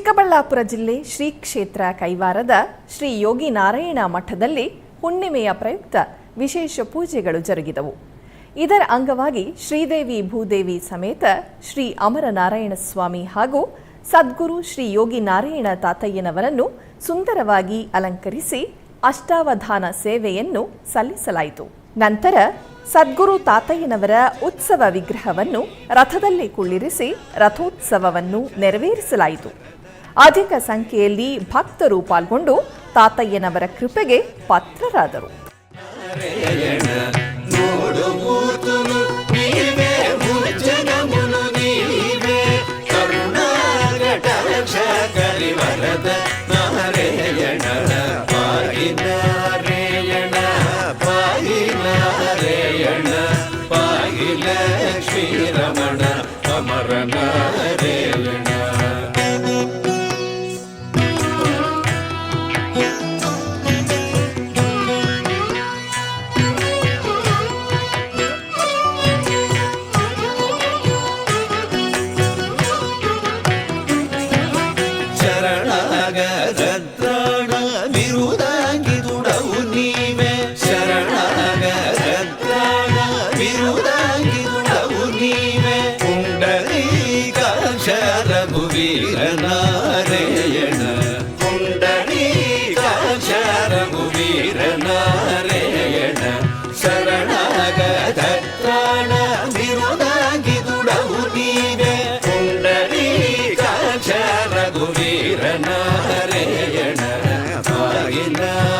ಚಿಕ್ಕಬಳ್ಳಾಪುರ ಜಿಲ್ಲೆ ಶ್ರೀ ಕ್ಷೇತ್ರ ಕೈವಾರದ ಶ್ರೀ ಯೋಗಿ ನಾರಾಯಣ ಮಠದಲ್ಲಿ ಹುಣ್ಣಿಮೆಯ ಪ್ರಯುಕ್ತ ವಿಶೇಷ ಪೂಜೆಗಳು ಜರುಗಿದವು. ಇದರ ಅಂಗವಾಗಿ ಶ್ರೀದೇವಿ ಭೂದೇವಿ ಸಮೇತ ಶ್ರೀ ಅಮರನಾರಾಯಣ ಸ್ವಾಮಿ ಹಾಗೂ ಸದ್ಗುರು ಶ್ರೀ ಯೋಗಿ ನಾರಾಯಣ ತಾತಯ್ಯನವರನ್ನು ಸುಂದರವಾಗಿ ಅಲಂಕರಿಸಿ ಅಷ್ಟಾವಧಾನ ಸೇವೆಯನ್ನು ಸಲ್ಲಿಸಲಾಯಿತು. ನಂತರ ಸದ್ಗುರು ತಾತಯ್ಯನವರ ಉತ್ಸವ ವಿಗ್ರಹವನ್ನು ರಥದಲ್ಲಿ ಕುಳ್ಳಿರಿಸಿ ರಥೋತ್ಸವವನ್ನು ನೆರವೇರಿಸಲಾಯಿತು. ಅಧಿಕ ಸಂಖ್ಯೆಯಲ್ಲಿ ಭಕ್ತರು ಪಾಲ್ಗೊಂಡು ತಾತಯ್ಯನವರ ಕೃಪೆಗೆ ಪಾತ್ರರಾದರು ನೋಡು ಪಾಯಿ ಲಕ್ಷ್ಮೀ ರಮಣ ಅಮರ ನಾರಾಯಣ ಶರಣಾಗದ್ರಾಣ ವಿರುದಾಂಗಿ ದುಡವು ನೀವೇ ಶರಣಾಗದ್ರಾಣ ವಿರುದಾಂಗಿ ದುಡವು ನೀವೇ ಪುಂಡರೀಕಾಕ್ಷ ರಘುವೀರ You know.